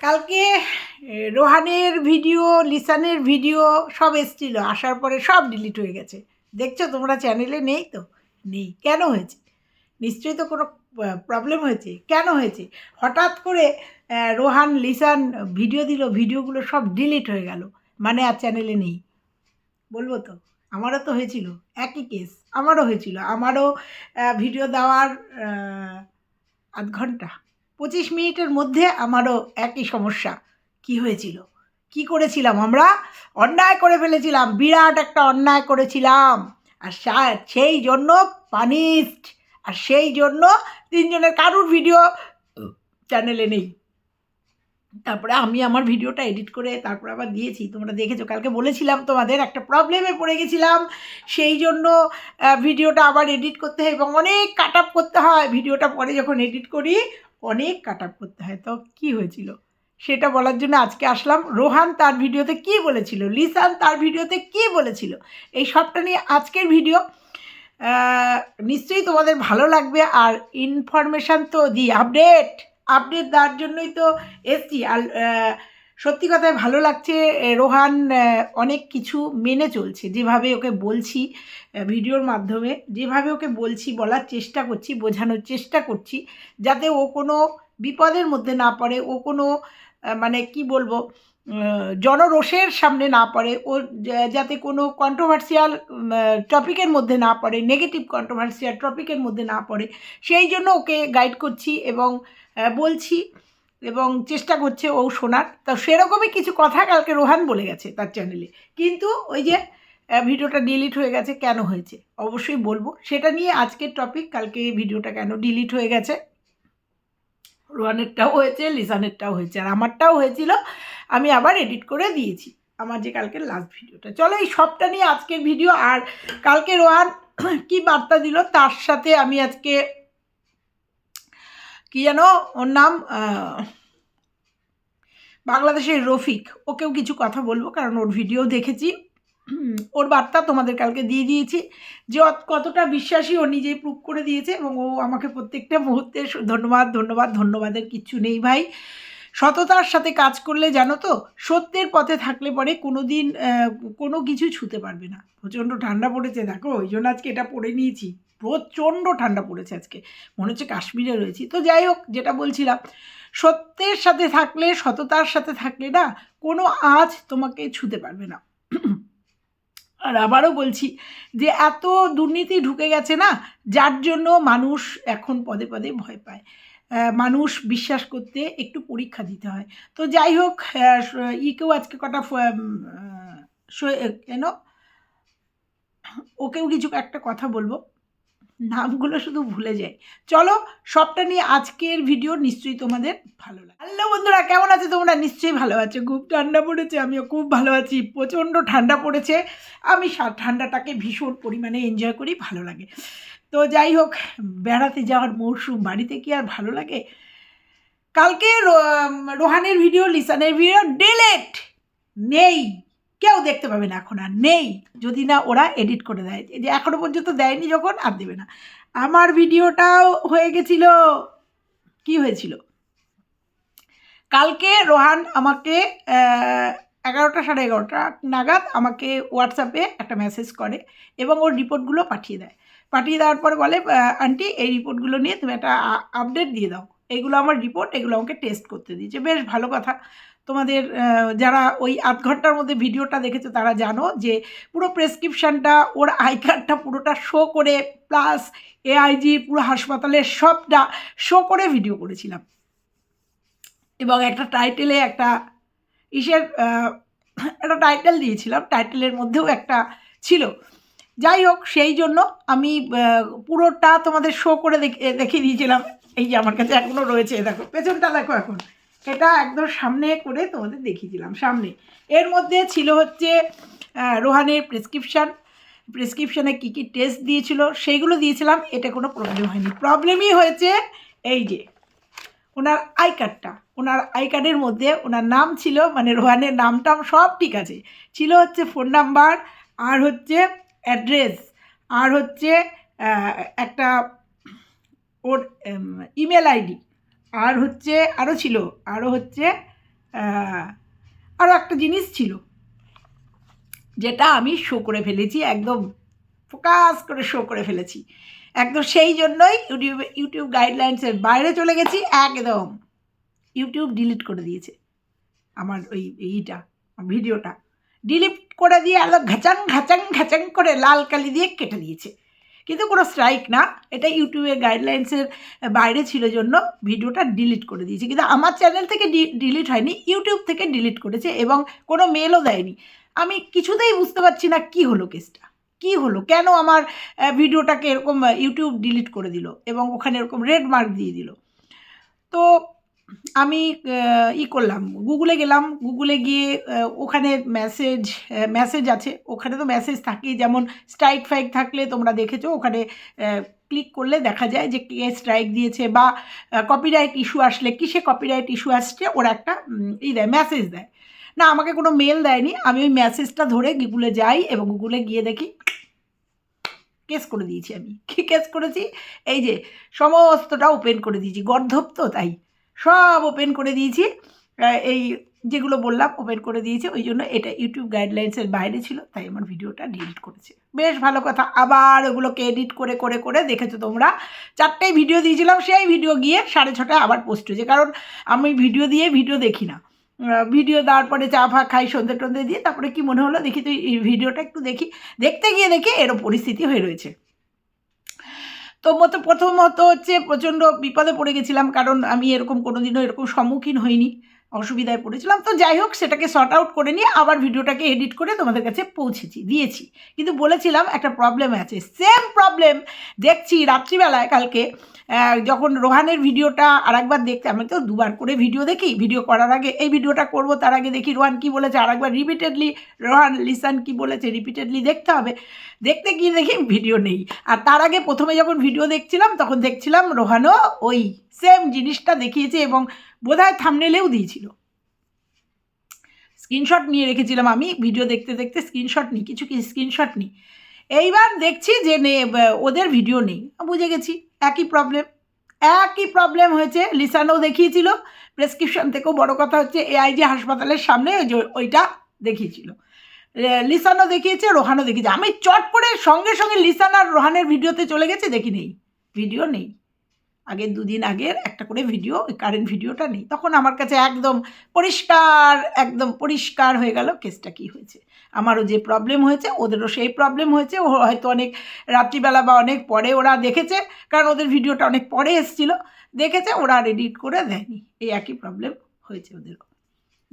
কালকে রোহানের ভিডিও, লিসানের ভিডিও সব এসছিল। আসার পরে সব ডিলিট হয়ে গেছে। দেখছ, তোমরা চ্যানেলে নেই তো? নেই। কেন হয়েছে? নিশ্চয়ই তো কোনো প্রবলেম হয়েছে। কেন হয়েছে? হঠাৎ করে রোহান, লিসান ভিডিও দিল, ভিডিওগুলো সব ডিলিট হয়ে গেল। মানে আর চ্যানেলে নেই। বলব তো? আমারও তো হয়েছিল। একই কেস আমারও হয়েছিল। আমারও ভিডিও দেওয়ার আধ ঘণ্টা পঁচিশ মিনিটের মধ্যে আমারও একই সমস্যা। কি হয়েছিল? কি করেছিলাম আমরা? অন্যায় করে ফেলেছিলাম, বিরাট একটা অন্যায় করেছিলাম। আর সেই জন্য পানিশড আর সেই জন্য তিনজনের কারুর ভিডিও চ্যানেলে নেই। তারপরে আমি আমার ভিডিওটা এডিট করে তারপরে আবার দিয়েছি। তোমরা দেখেছ, কালকে বলেছিলাম তোমাদের একটা প্রবলেমে পড়ে গেছিলাম। সেই জন্য ভিডিওটা আবার এডিট করতে হয় এবং অনেক কাট আপ করতে হয়। ভিডিওটা পরে যখন এডিট করি অনেক কাট আপ করতে হয়। তো কি হয়েছিল? সেটা বলার জন্য আজকে আসলাম। রোহান তার ভিডিওতে কি বলেছিল? লিসান তার ভিডিওতে কি বলেছিল? এই সবটা নিয়ে আজকের ভিডিও। নিশ্চয়ই তোমাদের ভালো লাগবে আর ইনফরমেশান তো দিই আপডেট আপডেট দেওয়ার জন্যই তো এসছি। আর সত্যি কথায় ভালো লাগছে রোহান অনেক কিছু মেনে চলছে। যেভাবে ওকে বলছি ভিডিওর মাধ্যমে, যেভাবে ওকে বলছি, বলার চেষ্টা করছি, বোঝানোর চেষ্টা করছি, যাতে ও কোনো বিপদের মধ্যে না পড়ে, ও কোনো মানে কি বলব জনরোষের সামনে না পড়ে, ও যাতে কোনো কন্ট্রোভার্সিয়াল টপিকের মধ্যে না পড়ে নেগেটিভ কন্ট্রোভার্সিয়াল টপিকের মধ্যে না পড়ে, সেই জন্য ওকে গাইড করছি এবং বলছি এবং চেষ্টা করছে ও শোনার। তা সেরকমই কিছু কথা কালকে রোহান বলে গেছে তার চ্যানেলে কিন্তু ওই যে ভিডিওটা ডিলিট হয়ে গেছে কেন হয়েছে? অবশ্যই বলব। সেটা নিয়ে আজকের টপিক কালকে ভিডিওটা কেন ডিলিট হয়ে গেছে? রোহানেরটাও হয়েছে, লিসানেরটাও হয়েছে, আর আমারটাও হয়েছিল। আমি আবার এডিট করে দিয়েছি আমার যে কালকের লাস্ট ভিডিওটা চলো এই সবটা নিয়ে আজকের ভিডিও আর কালকে রোহান কি বার্তা দিল, তার সাথে আমি আজকে কি যেন ওর নাম বাংলাদেশের রফিক। ওকেও কিছু কথা বলব, কারণ ওর ভিডিও দেখেছি। ওর বার্তা তোমাদের কালকে দিয়ে দিয়েছি, যে কতটা বিশ্বাসী ও নিজেই প্রুভ করে দিয়েছে, এবং ও আমাকে প্রত্যেকটা মুহূর্তে ধন্যবাদ ধন্যবাদ, ধন্যবাদের কিচ্ছু নেই ভাই। সততার সাথে কাজ করলে জানো তো, সত্যের পথে থাকলে পরে কোনো দিন কোনো কিছু ছুতে পারবে না। প্রচণ্ড ঠান্ডা পড়েছে, দেখো, ওই জন্য আজকে এটা পড়ে নিয়েছি। প্রচণ্ড ঠান্ডা পড়েছে আজকে। মনে হচ্ছে কাশ্মীরে রয়েছি। তো যাই হোক, যেটা বলছিলাম, সত্যের সাথে থাকলে, সততার সাথে থাকলে না, কোনো আজ তোমাকে ছুতে পারবে না। আর আবারও বলছি যে, এত দুর্নীতি ঢুকে গেছে না, যার জন্য মানুষ এখন পদে পদে ভয় পায়। মানুষ বিশ্বাস করতে একটু পরীক্ষা দিতে হয়। তো যাই হোক ইকেও আজকে কটা কেন? ওকেও কিছু একটা কথা বলব। নামগুলো শুধু ভুলে যাই। চলো, সবটা নিয়ে আজকের ভিডিও নিশ্চয়ই তোমাদের ভালো লাগে। হ্যালো বন্ধুরা, কেমন আছে তোমরা? নিশ্চয়ই ভালো আছো। খুব ঠান্ডা পড়েছে, আমিও খুব ভালো আছি। প্রচণ্ড ঠান্ডা পড়েছে। আমি ঠান্ডাটাকে ভীষণ পরিমাণে এনজয় করি, ভালো লাগে। তো যাই হোক, বেড়াতে যাওয়ার মরশুম বাড়িতে কি আর ভালো লাগে? কালকে রোহানের ভিডিও লিসানের ভিডিও ডিলেট নেই। কেউ দেখতে পাবে না এখন, আর নেই। যদি না, ওরা এডিট করে দেয়। যে এখনও পর্যন্ত দেয়নি যখন, আর দেবে না। আমার ভিডিওটাও হয়ে গেছিল। কি হয়েছিল? কালকে রোহান আমাকে এগারোটা সাড়ে এগারোটা নাগাদ আমাকে হোয়াটসঅ্যাপে একটা মেসেজ করে এবং ওর রিপোর্টগুলো পাঠিয়ে দেয়। পাঠিয়ে দেওয়ার পরে বলে আন্টি এই রিপোর্টগুলো নিয়ে তুমি একটা আপডেট দিয়ে দাও। এগুলো আমার রিপোর্ট এগুলো আমাকে টেস্ট করতে দিয়েছে। বেশ ভালো কথা। তোমাদের যারা ওই আধ ঘণ্টার মধ্যে ভিডিওটা দেখেছ তারা জানো যে পুরো প্রেসক্রিপশানটা, ওর আই কার্ডটা পুরোটা শো করে প্লাস এআইজি পুরো হাসপাতালের সবটা শো করে ভিডিও করেছিলাম। এবং একটা টাইটেলে একটা ইসের একটা টাইটেল দিয়েছিলাম টাইটেলের মধ্যেও একটা ছিল। যাই হোক, সেই জন্য আমি পুরোটা তোমাদের শো করে দেখে- দেখিয়ে দিয়েছিলাম। এই যে আমার কাছে এখনও রয়েছে, দেখো, পেছনটা দেখো এখন। এটা একদম সামনে করে তোমাদের দেখিয়েছিলাম, সামনে। এর মধ্যে ছিল হচ্ছে রোহানের প্রেসক্রিপশান প্রেসক্রিপশানে কী কী টেস্ট দিয়েছিল, সেইগুলো দিয়েছিলাম, এটা কোনো প্রবলেম হয়নি। প্রবলেমই হয়েছে এই যে, ওনার আই কার্ডটা ওনার আই কার্ডের মধ্যে ওনার নাম ছিল মানে রোহানের নাম টাম সব ঠিক আছে। ছিল হচ্ছে ফোন নাম্বার আর হচ্ছে অ্যাড্রেস আর হচ্ছে একটা ওর ইমেল আইডি আর হচ্ছে আরও ছিল আরও হচ্ছে আরও একটা জিনিস ছিল, যেটা আমি শো করে ফেলেছি, একদম ফোকাস করে শো করে ফেলেছি। একদম সেই জন্যই ইউটিউব ইউটিউব গাইডলাইন্সের বাইরে চলে গেছি, একদম ইউটিউব ডিলিট করে দিয়েছে আমার ওই এইটা ভিডিওটা ডিলিট করে দিয়ে আলো ঘাচাং ঘাচাং ঘাচাং করে লাল কালি দিয়ে কেটে দিয়েছে। কিন্তু কোনো স্ট্রাইক না। এটা ইউটিউবের গাইডলাইন্সের বাইরে ছিল জন্য ভিডিওটা ডিলিট করে দিয়েছে। কিন্তু আমার চ্যানেল থেকে ডিলিট হয়নি ইউটিউব থেকে ডিলিট করেছে এবং কোনো মেলও দেয়নি। আমি কিছুতেই বুঝতে পারছি না কি হলো কেসটা কি হলো? কেন আমার ভিডিওটাকে এরকম ইউটিউব ডিলিট করে দিল এবং ওখানে এরকম রেড মার্ক দিয়ে দিল? তো আমি ই করলাম। গুগলে গেলাম। গুগলে গিয়ে ওখানে মেসেজ মেসেজ আছে। ওখানে তো মেসেজ থাকেই। যেমন স্ট্রাইক ফাইক থাকলে তোমরা দেখেছ, ওখানে ক্লিক করলে দেখা যায় যে কে স্ট্রাইক দিয়েছে বা কপিরাইট ইস্যু আসলে কিসে কপিরাইট ইস্যু আসছে, ওরা একটা ই দেয় মেসেজ দেয়। না, আমাকে কোনো মেল দেয়নি। আমি ওই মেসেজটা ধরে গুগলে যাই এবং গুগলে গিয়ে দেখি কেস করে দিয়েছি আমি। কী কেস করেছি? এই যে, সমস্তটা ওপেন করে দিয়েছি। গর্ধব তো তাই। সব ওপেন করে দিয়েছি। এই যেগুলো বললাম ওপেন করে দিয়েছে, ওই জন্য এটা ইউটিউব গাইডলাইন্সের বাইরে ছিল, তাই আমার ভিডিওটা ডিলিট করেছে। বেশ ভালো কথা, আবার ওগুলোকে এডিট করে করে করে দেখেছ তোমরা। চারটায় ভিডিও দিয়েছিলাম, সেই ভিডিও গিয়ে সাড়ে ছটায় আবার পোস্ট হয়েছে, কারণ আমি ভিডিও দিয়ে ভিডিও দেখি না। ভিডিও দেওয়ার পরে চা ফা খাই, সন্ধে টন্ধে দিয়ে তারপরে কি মনে হলো, দেখি তুই ভিডিওটা একটু দেখি। দেখতে গিয়ে দেখি এরও পরিস্থিতি হয়ে রয়েছে। তো মতো প্রথমত হচ্ছে প্রচণ্ড বিপদে পড়ে গেছিলাম, কারণ আমি এরকম কোনোদিনও এরকম সম্মুখীন হইনি। অসুবিধায় পড়েছিলাম। তো যাই হোক, সেটাকে শর্ট আউট করে নিয়ে আবার ভিডিওটাকে এডিট করে তোমাদের কাছে পৌঁছেছি, দিয়েছি। কিন্তু বলেছিলাম, একটা প্রবলেম আছে। সেম প্রবলেম দেখছি রাত্রিবেলায়, কালকে যখন রোহানের ভিডিওটা আরেকবার দেখতে, আমি তো দুবার করে ভিডিও দেখি, ভিডিও করার আগে এই ভিডিওটা করব, তার আগে দেখি রোহান কি বলেছে, আরেকবার রিপিটেডলি রোহান লিসান কি বলেছে রিপিটেডলি দেখতে হবে। দেখতে গিয়ে দেখি ভিডিও নেই। আর তার আগে প্রথমে যখন ভিডিও দেখছিলাম, তখন দেখছিলাম রোহানও ওই সেম জিনিসটা দেখিয়েছে এবং বোধহয় থামনেলেও দিয়েছিল। স্ক্রিনশট নিয়ে রেখেছিলাম আমি ভিডিও দেখতে দেখতে স্ক্রিনশট নিই কিছু কি স্ক্রিনশট নিই এইবার দেখছি যে ওদের ভিডিও নেই। বুঝে গেছি, একই প্রবলেম একই প্রবলেম হয়েছে। লিসানও দেখিয়েছিল প্রেসক্রিপশন থেকেও বড় কথা হচ্ছে এআইজি হাসপাতালের সামনে ওই যে ওইটা দেখিয়েছিল। লিসানও দেখিয়েছে, রোহানও দেখিয়েছে। আমি চট করে সঙ্গে সঙ্গে লিসান আর রোহানের ভিডিওতে চলে গেছে, দেখি নেই। ভিডিও নেই। আগের দুদিন আগের একটা করে ভিডিও ওই কারেন্ট ভিডিওটা নেই। তখন আমার কাছে একদম পরিষ্কার একদম পরিষ্কার হয়ে গেল কেসটা কি হয়েছে। আমারও যে প্রবলেম হয়েছে, ওদেরও সেই প্রবলেম হয়েছে। ও হয়তো অনেক রাত্রিবেলা বা অনেক পরে ওরা দেখেছে, কারণ ওদের ভিডিওটা অনেক পরে এসেছিল। দেখেছে, ওরা আর এডিট করে দেয়নি। এই একই প্রবলেম হয়েছে ওদেরও।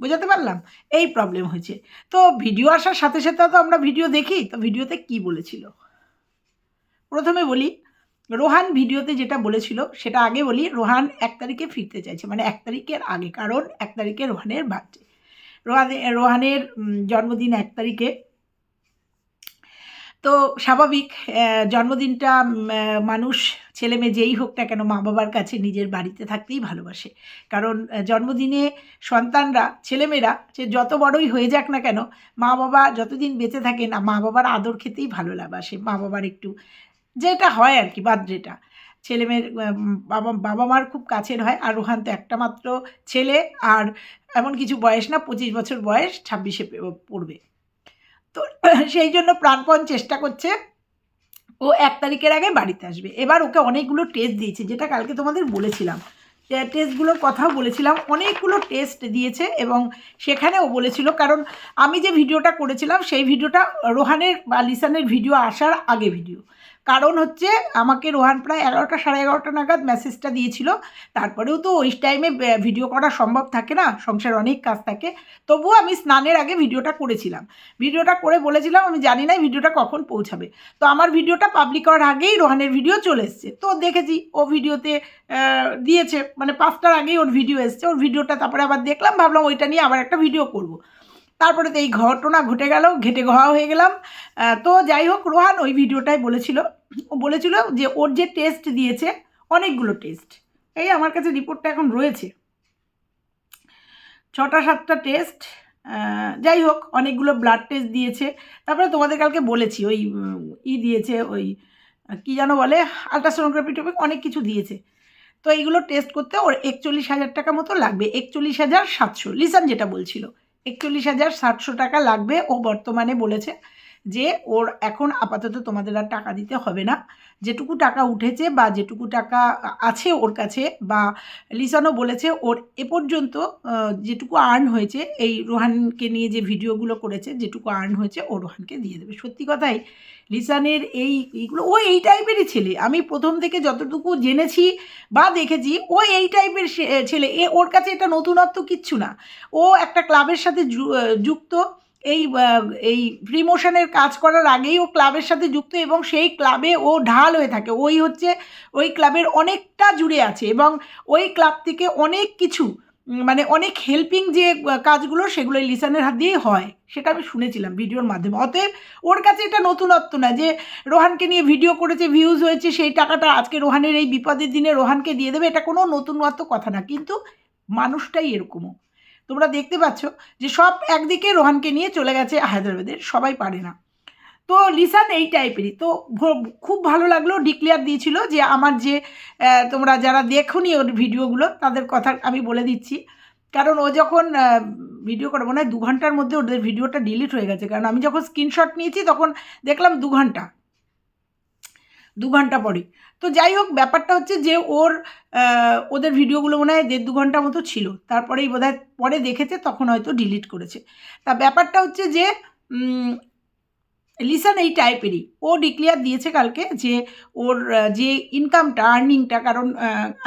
বোঝাতে পারলাম? এই প্রবলেম হয়েছে। তো ভিডিও আসার সাথে সাথে তো আমরা ভিডিও দেখি। তো ভিডিওতে কি বলেছিল? প্রথমে বলি রোহান ভিডিওতে যেটা বলেছিল, সেটা আগে বলি, রোহান এক তারিখে ফিরতে চাইছে মানে এক তারিখের আগে, কারণ এক তারিখে রোহানের বার্থডে। রোহানে, রোহানের জন্মদিন এক তারিখে। তো স্বাভাবিক জন্মদিনটা মানুষ, ছেলে মেয়ে যেই হোক না কেন মা বাবার কাছে নিজের বাড়িতে থাকতেই ভালোবাসে। কারণ জন্মদিনে সন্তানরা ছেলেমেয়েরা সে যত বড়ই হয়ে যাক না কেন মা বাবা যতদিন বেঁচে থাকে না মা বাবার আদর খেতেই ভালো লাগাসে মা বাবার একটু যেটা হয় আর কি বার্থডেটা ছেলে মেয়ের বাবা বাবা মার খুব কাছের হয়, আর রোহান তো একটা মাত্র ছেলে, আর এমন কিছু বয়স না, পঁচিশ বছর বয়স, ছাব্বিশে পড়বে। তো সেই জন্য প্রাণপণ চেষ্টা করছে, ও এক তারিখের আগে বাড়িতে আসবে। এবার ওকে অনেকগুলো টেস্ট দিয়েছে, যেটা কালকে তোমাদের বলেছিলাম। টেস্টগুলোর কথাও বলেছিলাম, অনেকগুলো টেস্ট দিয়েছে, এবং সেখানে ও বলেছিল, কারণ আমি যে ভিডিওটা করেছিলাম, সেই ভিডিওটা রোহানের বা লিসানের ভিডিও আসার আগে ভিডিও কারণ হচ্ছে আমাকে রোহান প্রায় এগারোটা, সাড়ে এগারোটা নাগাদ মেসেজটা দিয়েছিল। তারপরেও তো ওই টাইমে ভিডিও করা সম্ভব থাকে না, সংসার অনেক কাজ থাকে। তবুও আমি স্নানের আগে ভিডিওটা করেছিলাম। ভিডিওটা করে বলেছিলাম, আমি জানি না ভিডিওটা কখন পৌঁছাবে। তো আমার ভিডিওটা পাবলিক করার আগেই রোহানের ভিডিও চলে এসছে। তো দেখেছি, ও ভিডিওতে দিয়েছে। মানে পাঁচটার আগেই ওর ভিডিও এসছে। ওর ভিডিওটা তারপরে আবার দেখলাম, ভাবলাম ওইটা নিয়ে আবার একটা ভিডিও করব। তারপরে তো এই ঘটনা ঘটে গেল, ঘেটে ঘা হয়ে গেলাম। তো যাই হোক, রোহান ওই ভিডিওটাই বলেছিল, ও বলেছিল যে ওর যে টেস্ট দিয়েছে, অনেকগুলো টেস্ট এই আমার কাছে রিপোর্টটা এখন রয়েছে। ছটা সাতটা টেস্ট যাই হোক, অনেকগুলো ব্লাড টেস্ট দিয়েছে। তারপরে তোমাদের কালকে বলেছি, ওই ই দিয়েছে, ওই, কি যেন বলে আলট্রাসোনোগ্রাফি টপিক অনেক কিছু দিয়েছে। তো এইগুলো টেস্ট করতে ওর একচল্লিশ হাজার টাকা মতো লাগবে, একচল্লিশ হাজার সাতশো। লিসান যেটা বলছিল একচল্লিশ হাজার সাতশো টাকা লাগবে ও বর্তমানে বলেছে। যে ওর এখন আপাতত তোমাদের আর টাকা দিতে হবে না। যেটুকু টাকা উঠেছে বা যেটুকু টাকা আছে ওর কাছে বা লিসানও বলেছে, ওর এ পর্যন্ত যেটুকু আর্ন হয়েছে, এই রোহানকে নিয়ে যে ভিডিওগুলো করেছে, যেটুকু আর্ন হয়েছে, ও রোহানকে দিয়ে দেবে। সত্যি কথাই, লিসানের এই এইগুলো, ও এই টাইপেরই ছেলে। আমি প্রথম থেকে যতটুকু জেনেছি বা দেখেছি, ও এই টাইপের ছেলে। এ ওর কাছে এটা নতুনত্ব কিচ্ছু না। ও একটা ক্লাবের সাথে যুক্ত। এই এই প্রিমোশনের কাজ করার আগেই ও ক্লাবের সাথে যুক্ত এবং সেই ক্লাবে ও ঢাল হয়ে থাকে। ওই হচ্ছে, ওই ক্লাবের অনেকটা জুড়ে আছে এবং ওই ক্লাব থেকে অনেক কিছু মানে অনেক হেল্পিং যে কাজগুলো সেগুলো লিসানের হাত দিয়েই হয়। সেটা আমি শুনেছিলাম ভিডিওর মাধ্যমে। অতএব ওর কাছে এটা নতুনত্ব না যে, রোহানকে নিয়ে ভিডিও করেছে ভিউজ হয়েছে, সেই টাকাটা আজকে রোহানের এই বিপদের দিনে রোহানকে দিয়ে দেবে, এটা কোনো নতুনত্ব কথা না। কিন্তু মানুষটাই এরকমও। তোমরা দেখতে পাচ্ছ যে সব একদিকে রোহানকে নিয়ে চলে গেছে হায়দ্রাবাদের, সবাই পারে না। তো লিসান এই টাইপেরই। তো খুব ভালো লাগল ডিক্লেয়ার দিয়েছিল যে আমার যে তোমরা যারা দেখোনি ওর ভিডিওগুলো, তাদের কথা আমি বলে দিচ্ছি। কারণ ও যখন ভিডিও করে মনে হয় দু ঘণ্টার মধ্যে ওদের ভিডিওটা ডিলিট হয়ে গেছে। কারণ আমি যখন স্ক্রিনশট নিয়েছি, তখন দেখলাম দু ঘণ্টা। দু ঘণ্টা পরে। তো যাই হোক, ব্যাপারটা হচ্ছে যে ওর ওদের ভিডিওগুলো মনে হয় দেড় দু ঘণ্টা মতো ছিল। তারপরেই বোধহয় পরে দেখেছে, তখন হয়তো ডিলিট করেছে। তা ব্যাপারটা হচ্ছে যে লিসান এই টাইপেরই। ও ডিক্লেয়ার দিয়েছে কালকে যে ওর যে ইনকামটা আর্নিংটা কারণ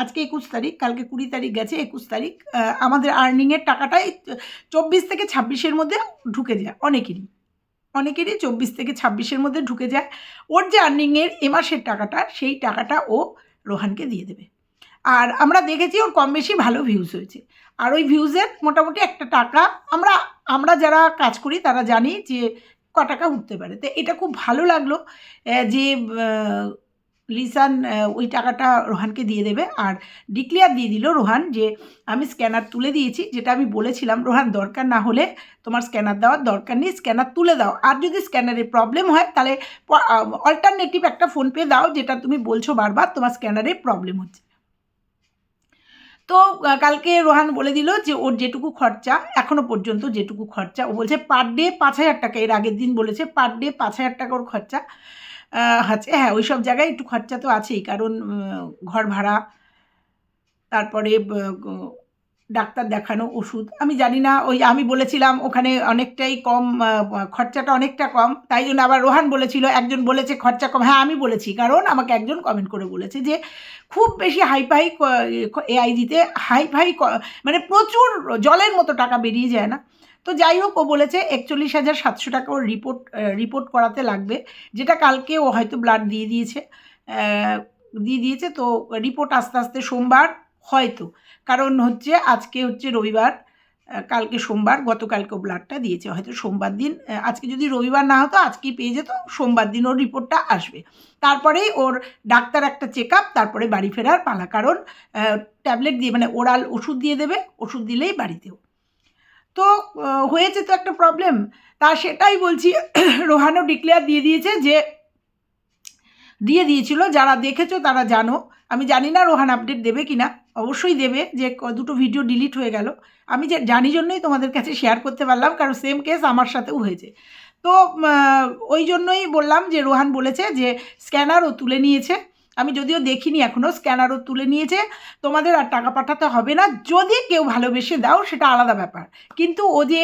আজকে একুশ তারিখ, কালকে কুড়ি তারিখ গেছে একুশ তারিখ আমাদের আর্নিংয়ের টাকাটাই চব্বিশ থেকে ছাব্বিশের মধ্যে ঢুকে যায়, অনেকেরই। অনেকেরই চব্বিশ থেকে ছাব্বিশের মধ্যে ঢুকে যায়। ওর যে আর্নিংয়ের এ মাসের টাকাটা, সেই টাকাটা ও রোহানকে দিয়ে দেবে। আর আমরা দেখেছি ওর কম বেশি ভালো ভিউজ হয়েছে। আর ওই ভিউজের মোটামুটি একটা টাকা আমরা আমরা যারা কাজ করি, তারা জানি যে ক টাকা উঠতে পারে। তো এটা খুব ভালো লাগল যে লিসান ওই টাকাটা রোহানকে দিয়ে দেবে। আর ডিক্লেয়ার দিয়ে দিল রোহান যে, আমি স্ক্যানার তুলে দিয়েছি, যেটা আমি বলেছিলাম, রোহান দরকার না হলে তোমার স্ক্যানার দেওয়ার দরকার নেই, স্ক্যানার তুলে দাও। আর যদি স্ক্যানারে প্রবলেম হয়, তাহলে অল্টারনেটিভ একটা ফোনপে দাও, যেটা তুমি বলছো বারবার, তোমার স্ক্যানারে প্রবলেম হচ্ছে। তো কালকে রোহান বলে দিল যে, ওর যেটুকু খরচা এখনও পর্যন্ত যেটুকু খরচা, ও বলছে পার ডে পাঁচ হাজার টাকা, এর আগের দিন বলেছে পার ডে পাঁচ হাজার টাকা ওর খরচা। আছে হ্যাঁ ওই সব জায়গায় একটু খরচা তো আছেই। কারণ ঘর ভাড়া, তারপরে ডাক্তার দেখানো ওষুধ। আমি জানি না, ওই আমি বলেছিলাম, ওখানে অনেকটাই কম খরচাটা অনেকটা কম। তাই জন্য আবার রোহান বলেছিল, একজন বলেছে খরচা কম। হ্যাঁ আমি বলেছি। কারণ আমাকে একজন কমেন্ট করে বলেছে যে, খুব বেশি হাইফাই এআই দিতে হাইফাই মানে প্রচুর জলের মতো টাকা বেরিয়ে যায় না। তো যাই হোক ও বলেছে একচল্লিশ হাজার সাতশো টাকা ওর রিপোর্ট রিপোর্ট করাতে লাগবে। যেটা কালকে ও হয়তো ব্লাড দিয়ে দিয়েছে। দিয়ে দিয়েছে, তো রিপোর্ট আস্তে আস্তে সোমবার হয়তো। কারণ হচ্ছে, আজকে হচ্ছে রবিবার কালকে সোমবার, গতকালকেও ব্লাডটা দিয়েছে। হয়তো সোমবার দিন আজকে যদি রবিবার না হতো, আজকেই পেয়ে যেত, সোমবার দিন ওর রিপোর্টটা আসবে। তারপরেই ওর ডাক্তার একটা চেক আপ তারপরে বাড়ি ফেরার পালা। কারণ ট্যাবলেট দিয়ে মানে ওরাল ওষুধ দিয়ে দেবে, ওষুধ দিলেই বাড়িতেও। তো হয়েছে তো একটা প্রবলেম তা সেটাই বলছি, রোহানও ডিক্লেয়ার দিয়ে দিয়েছে যে, দিয়ে দিয়েছিল, যারা দেখেছ তারা জানো। আমি জানি না রোহান আপডেট দেবে কি না অবশ্যই দেবে যে দুটো ভিডিও ডিলিট হয়ে গেল। আমি যে, জানি জন্যই তোমাদের কাছে শেয়ার করতে পারলাম, কারণ সেম কেস আমার সাথেও হয়েছে। তো ওই জন্যই বললাম যে, রোহান বলেছে যে স্ক্যানারও তুলে নিয়েছে। আমি যদিও দেখিনি এখনও স্ক্যানারও তুলে নিয়েছে। তোমাদের আর টাকা পাঠাতে হবে না। যদি কেউ ভালোবেসে দাও, সেটা আলাদা ব্যাপার। কিন্তু ও যে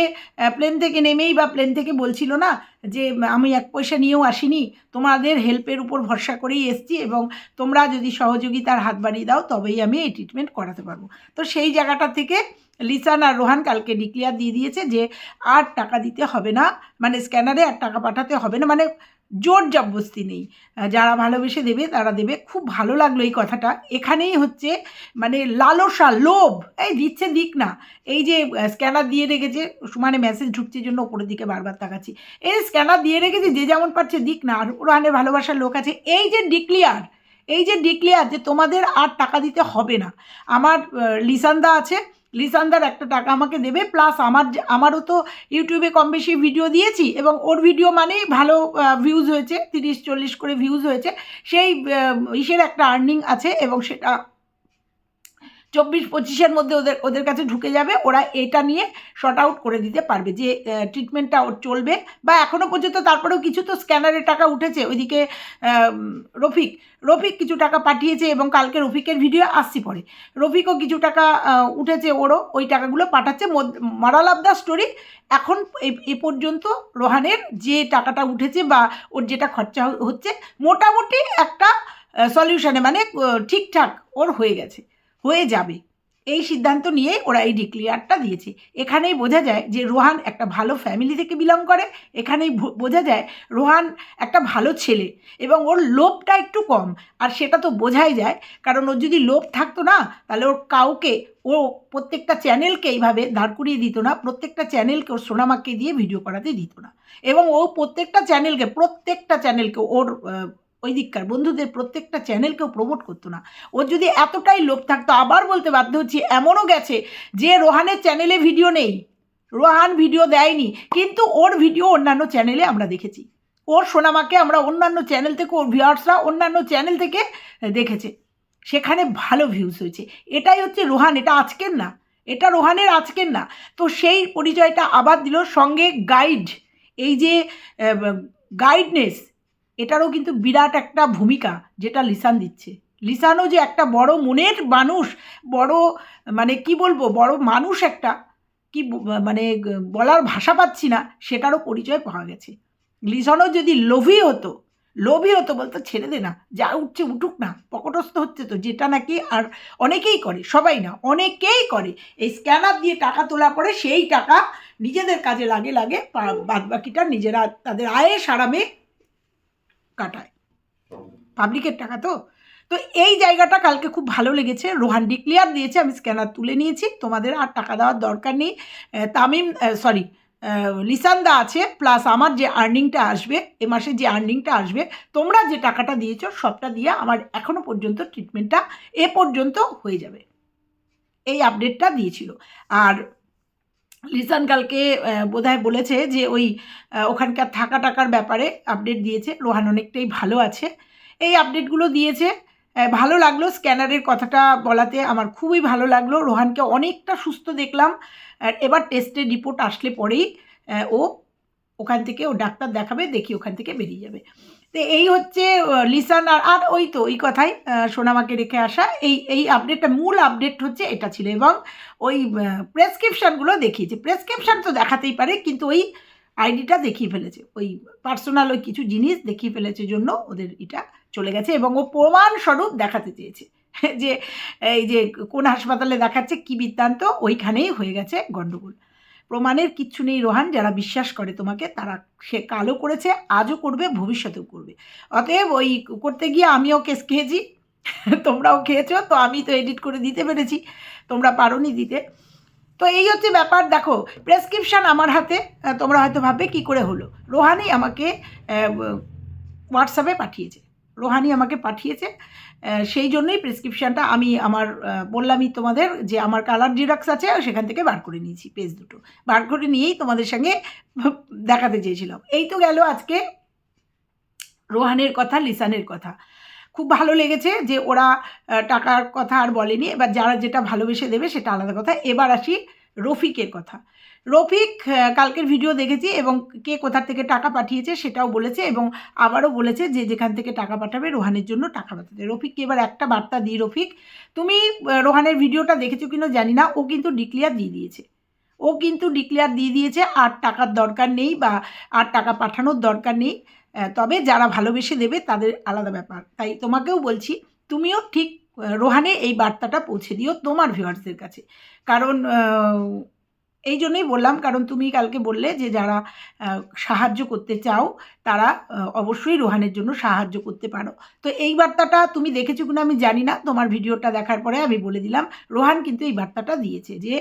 প্লেন থেকে নেমেই বা প্লেন থেকে বলছিল না যে, আমি এক পয়সা নিয়েও আসিনি, তোমাদের হেল্পের উপর ভরসা করেই এসছি এবং তোমরা যদি সহযোগিতার হাত বাড়িয়ে দাও, তবেই আমি এই ট্রিটমেন্ট করাতে পারব। তো সেই জায়গাটা থেকে লিসান আর রোহান কালকে ডিক্লেয়ার দিয়ে দিয়েছে যে, আর টাকা দিতে হবে না। মানে স্ক্যানারে আর টাকা পাঠাতে হবে না। মানে জোর জবরদস্তি নেই। যারা ভালোবেসে দেবে, তারা দেবে। খুব ভালো লাগল এই কথাটা। এখানেই হচ্ছে মানে লালসা, লোভ, এই দিচ্ছে দিক না। এই যে স্ক্যানার দিয়ে রেখেছে মানে মেসেজ ঢুকছে জন্য ওপরের দিকে বারবার তাকাচ্ছি। এই স্ক্যানার দিয়ে রেখেছে, যে যেমন পারছে দিক না। আর রোহানের ভালোবাসার লোক আছে। এই যে ডিক্লিয়ার এই যে ডিক্লিয়ার যে তোমাদের আর টাকা দিতে হবে না। আমার লিসান্দা আছে লিসান্দার একটা টাকা আমাকে দেবে প্লাস আমার আমারও তো ইউটিউবে কম বেশি ভিডিও দিয়েছি এবং ওর ভিডিও মানেই ভালো ভিউজ হয়েছে, তিরিশ চল্লিশ করে ভিউজ হয়েছে। সেই ইসের একটা আর্নিং আছে এবং সেটা চব্বিশ পঁচিশের মধ্যে ওদের ওদের কাছে ঢুকে যাবে। ওরা এটা নিয়ে শর্ট আউট করে দিতে পারবে যে ট্রিটমেন্টটা ওর চলবে। বা এখনও পর্যন্ত তারপরেও কিছু তো স্ক্যানারের টাকা উঠেছে। ওইদিকে রফিক রফিক কিছু টাকা পাঠিয়েছে এবং কালকে রফিকের ভিডিও আসছি পরে। রফিকও কিছু টাকা উঠেছে ওরও। ওই টাকাগুলো পাঠাচ্ছে। মারাল অফ দ্য স্টোরি এখন এ- পর্যন্ত রোহানের যে টাকাটা উঠেছে বা ওর যেটা খরচা হচ্ছে, মোটামুটি একটা সলিউশনে মানে ঠিকঠাক ওর হয়ে গেছে। হয়ে যাবে। এই সিদ্ধান্ত নিয়ে ওরা এই ডিক্লিয়ারটা দিয়েছে। এখানেই বোঝা যায় যে রোহান একটা ভালো ফ্যামিলি থেকে বিলং করে। এখানেই বোঝা যায় রোহান একটা ভালো ছেলে এবং ওর লোভটা একটু কম। আর সেটা তো বোঝাই যায়, কারণ ওর যদি লোভ থাকতো না, তাহলে ওর কাউকে, ও প্রত্যেকটা চ্যানেলকে এইভাবে দাঁড় করিয়ে দিত না, প্রত্যেকটা চ্যানেলকে ওর সোনামাকে দিয়ে ভিডিও করাতে দিত না। এবং ও প্রত্যেকটা চ্যানেলকে প্রত্যেকটা চ্যানেলকে ওর ওই দিককার বন্ধুদের প্রত্যেকটা চ্যানেলকেও প্রমোট করতো না। ওর যদি এতটাই লোভ থাকতো, আবার বলতে বাধ্য হচ্ছি, এমনও গেছে যে রোহানের চ্যানেলে ভিডিও নেই। রোহান ভিডিও দেয়নি, কিন্তু ওর ভিডিও অন্যান্য চ্যানেলে আমরা দেখেছি। ওর সোনামাকে আমরা অন্যান্য চ্যানেল থেকে, ওর ভিউয়ার্সরা অন্যান্য চ্যানেল থেকে দেখেছে। সেখানে ভালো ভিউজ হয়েছে। এটাই হচ্ছে রোহান, এটা আজকের না। এটা রোহানের আজকের না। তো সেই পরিচয়টা আবার দিল সঙ্গে গাইড এই যে গাইডনেস এটারও কিন্তু বিরাট একটা ভূমিকা যেটা লিসান দিচ্ছে। লিসানও যে একটা বড় মনের মানুষ, বড় মানে কি বলব, বড় মানুষ একটা, কি মানে বলার ভাষা পাচ্ছি না, সেটারও পরিচয় পাওয়া গেছে। লিসানও যদি লোভী হতো লোভী হতো বলতো, ছেড়ে দে না, যা উঠছে উঠুক না, পকটস্থ হচ্ছে তো, যেটা নাকি আর অনেকেই করে, সবাই না, অনেকেই করে। এই স্ক্যানার দিয়ে টাকা তোলা পরে সেই টাকা নিজেদের কাজে লাগে লাগে বাদ বাকিটা নিজেরা, তাদের আয়ে সারামে কাটায়। পাবলিকের টাকা তো। তো এই জায়গাটা কালকে খুব ভালো লেগেছে। রোহান ডিক্লিয়ার দিয়েছে, আমি স্ক্যানার তুলে নিয়েছি। তোমাদের আর টাকা দেওয়ার দরকার নেই। তামিম সরি লিসান্দা আছে প্লাস আমার যে আর্নিংটা আসবে, এ মাসে যে আর্নিংটা আসবে, তোমরা যে টাকাটা দিয়েছ, সবটা দিয়ে আমার এখনও পর্যন্ত ট্রিটমেন্টটা এ পর্যন্ত হয়ে যাবে। এই আপডেটটা দিয়েছিল। আর লিসান কালকে বোধহয় বলেছে যে ওই ওখানকার থাকা টাকার ব্যাপারে আপডেট দিয়েছে। রোহান অনেকটাই ভালো আছে। এই আপডেটগুলো দিয়েছে। ভালো লাগল স্ক্যানারের কথাটা বলাতে। আমার খুবই ভালো লাগল। রোহানকে অনেকটা সুস্থ দেখলাম। এবার টেস্টের রিপোর্ট আসলে পরেই ও ওখান থেকে ও ডাক্তার দেখাবে, দেখি ওখান থেকে বেরিয়ে যাবে। তো এই হচ্ছে লিসান আর আর ওই তো ওই কথাই সোনামাকে রেখে আসা। এই এই আপডেটটা মূল আপডেট হচ্ছে এটা ছিল এবং ওই প্রেসক্রিপশানগুলো দেখিয়েছে। প্রেসক্রিপশান তো দেখাতেই পারে, কিন্তু ওই আইডিটা দেখিয়ে ফেলেছে। ওই পার্সোনাল ওই কিছু জিনিস দেখিয়ে ফেলেছে জন্য ওদের এটা চলে গেছে এবং ও প্রমাণস্বরূপ দেখাতে চেয়েছে। যে, এই যে কোন হাসপাতালে দেখাচ্ছে কি বৃত্তান্ত, ওইখানেই হয়ে গেছে গণ্ডগোল প্রমাণের কিচ্ছু নেই রোহান, যারা বিশ্বাস করে তোমাকে, তারা সে কালো করেছে, আজও করবে, ভবিষ্যতেও করবে। অতএব ওই করতে গিয়ে আমিও কেস খেয়েছি, তোমরাও খেয়েছো, তো আমি তো এডিট করে দিতে পেরেছি, তোমরা পারোনি দিতে। তো এই হচ্ছে ব্যাপার, দেখো প্রেসক্রিপশান আমার হাতে, তোমরা হয়তো ভাববে কি করে হলো? রোহানি আমাকে হোয়াটসঅ্যাপে পাঠিয়েছে। রোহানি আমাকে পাঠিয়েছে সেই জন্যই প্রেসক্রিপশানটা আমি আমার বললামই তোমাদের যে আমার কালার জিরক্স আছে সেখান থেকে বার করে নিয়েছি পেজ দুটো। বার করে নিয়েই তোমাদের সঙ্গে দেখাতে চেয়েছিলাম। এই তো গেল আজকে রোহানের কথা, লিসানের কথা। খুব ভালো লেগেছে যে ওরা টাকার কথা আর বলেনি, এবার যারা যেটা ভালোবেসে দেবে সেটা আলাদা কথা। এবার আসি রফিকের কথা। রফিক কালকের ভিডিও দেখেছি এবং কে কোথার থেকে টাকা পাঠিয়েছে সেটাও বলেছে এবং আবারও বলেছে যে যেখান থেকে টাকা পাঠাবে রোহানের জন্য টাকা পাঠাবে রফিককে এবার একটা বার্তা দিই, রফিক, তুমি রোহানের ভিডিওটা দেখেছ কিনা জানি না, ও কিন্তু ডিক্লিয়ার দিয়ে দিয়েছে। ও কিন্তু ডিক্লিয়ার দিয়ে দিয়েছে, আর টাকার দরকার নেই বা আর টাকা পাঠানোর দরকার নেই তবে যারা ভালোবেসে দেবে তাদের আলাদা ব্যাপার। তাই তোমাকেও বলছি, তুমিও ঠিক রোহানে এই বার্তাটা পৌঁছে দিও তোমার ভিউয়ার্সদের কাছে। কারণ এই জন্যই বললাম, কারণ তুমি কালকে বললে যে যারা সাহায্য করতে চাও, তারা অবশ্যই রোহানের জন্য সাহায্য করতে পারো। তো এই বার্তাটা তুমি দেখেছ কিনা আমি জানি না, তোমার ভিডিওটা দেখার পরে আমি বলে দিলাম, রোহান কিন্তু এই বার্তাটা দিয়েছে যে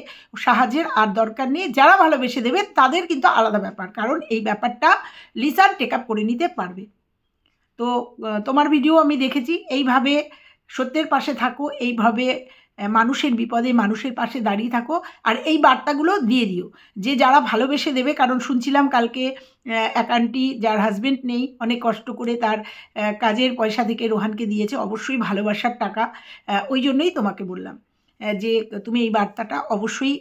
সাহায্যের আর দরকার নেই, যারা ভালোবেসে দেবে তাদের কিন্তু আলাদা ব্যাপার, কারণ এই ব্যাপারটা লিসান টেক আপ করে নিতে পারবে। তো তোমার ভিডিও আমি দেখেছি, এইভাবে সত্যের পাশে থাকো, এইভাবে মানুষের বিপদে মানুষের পাশে দাঁড়িয়ে থাকো আর এই বার্তাগুলো দিয়ে দিও। যে যারা ভালোবেসে দেবে, কারণ শুনছিলাম কালকে এক আন্টি যার হাজবেন্ড নেই, অনেক কষ্ট করে তার কাজের পয়সা থেকে রোহানকে দিয়েছে, অবশ্যই ভালোবাসার টাকা ওই জন্যই তোমাকে বললাম যে তুমি এই বার্তাটা অবশ্যই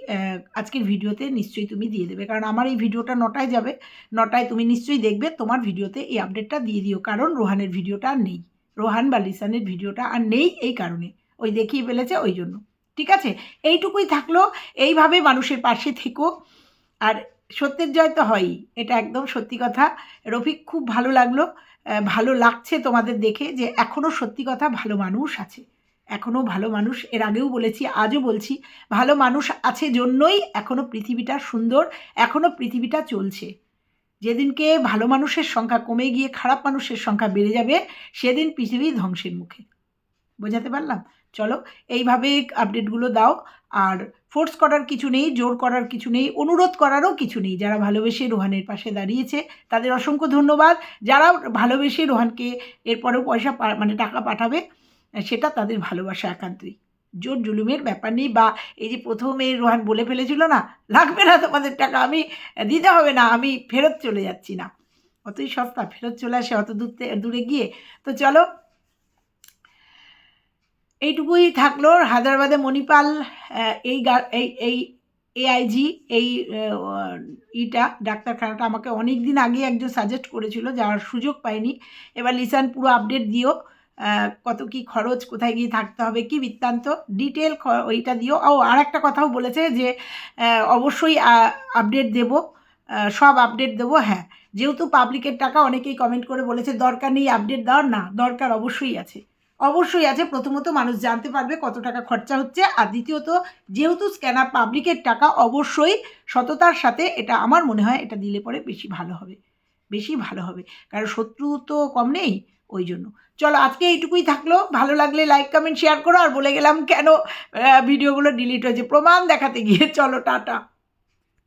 আজকের ভিডিওতে নিশ্চয়ই তুমি দিয়ে দেবে। কারণ আমার এই ভিডিওটা নটায় যাবে, নটায় তুমি নিশ্চয়ই দেখবে, তোমার ভিডিওতে এই আপডেটটা দিয়ে দিও, কারণ রোহানের ভিডিওটা আর নেই, রোহান বা লিসানের ভিডিওটা আর নেই এই কারণে। ওই দেখিয়ে ফেলেছে ওই জন্য। ঠিক আছে? এইটুকুই থাকল। এইভাবে মানুষের পাশে থেকো। আর সত্যের জয় তো হয়ই। এটা একদম সত্যি কথা। রফিক, খুব ভালো লাগল। ভালো লাগছে তোমাদের দেখে যে এখনও সত্যি কথা ভালো মানুষ আছে। এখনও ভালো মানুষ। এর আগেও বলেছি, আজও বলছি, ভালো মানুষ আছে জন্যই এখনও পৃথিবীটা সুন্দর এখনও পৃথিবীটা চলছে। যেদিনকে ভালো মানুষের সংখ্যা কমে গিয়ে খারাপ মানুষের সংখ্যা বেড়ে যাবে, সেদিন পৃথিবী ধ্বংসের মুখে। বোঝাতে পারলাম? চলো, এইভাবে আপডেটগুলো দাও। আর ফোর্স করার কিছু নেই, জোর করার কিছু নেই, অনুরোধ করারও কিছু নেই। যারা ভালোবেসে রোহানের পাশে দাঁড়িয়েছে, তাদের অসংখ্য ধন্যবাদ। যারা ভালোবেসে রোহানকে এরপরেও পয়সা মানে টাকা পাঠাবে, সেটা তাদের ভালোবাসা একান্তই। জোর জুলুমের ব্যাপার নেই বা এই যে প্রথমে রোহান বলে ফেলেছিল না, লাগবে না তোমাদের টাকা, আমি দিতে হবে না, আমি ফেরত চলে যাচ্ছি না। অতই সস্তা, ফেরত চলে আসে অত দূর দূরে গিয়ে। তো চলো এইটুকুই থাকল। হায়দ্রাবাদে মণিপাল এই এই এই এআইজি এই ইটা, ডাক্তারখানাটা আমাকে অনেক দিন আগে একজন সাজেস্ট করেছিল, যাওয়ার সুযোগ পাইনি। এবার লিসান, পুরো আপডেট দিও কত কি খরচ, কোথায় গিয়ে থাকতে হবে, কি বৃত্তান্ত ডিটেল ওইটা দিও। ও আর একটা কথাও বলেছে যে অবশ্যই আপডেট দেব সব আপডেট দেবো হ্যাঁ। যেহেতু পাবলিকের টাকা অনেকেই কমেন্ট করে বলেছে, দরকার নেই আপডেট দেওয়ার, না, দরকার অবশ্যই আছে। অবশ্যই আছে। প্রথমত মানুষ জানতে পারবে কত টাকা খরচা হচ্ছে। আর দ্বিতীয়ত, যেহেতু স্ক্যানার পাবলিকের টাকা, অবশ্যই সততার সাথে এটা আমার মনে হয় এটা দিলে পরে বেশি ভালো হবে। বেশি ভালো হবে। কারণ শত্রু তো কম নেই ওই জন্য। চলো, আজকে এইটুকুই থাকল। ভালো লাগলে লাইক কমেন্ট শেয়ার করো। আর বলে গেলাম কেন ভিডিওগুলো ডিলিট হয়েছে। প্রমাণ দেখাতে গিয়ে চলো, টাটা।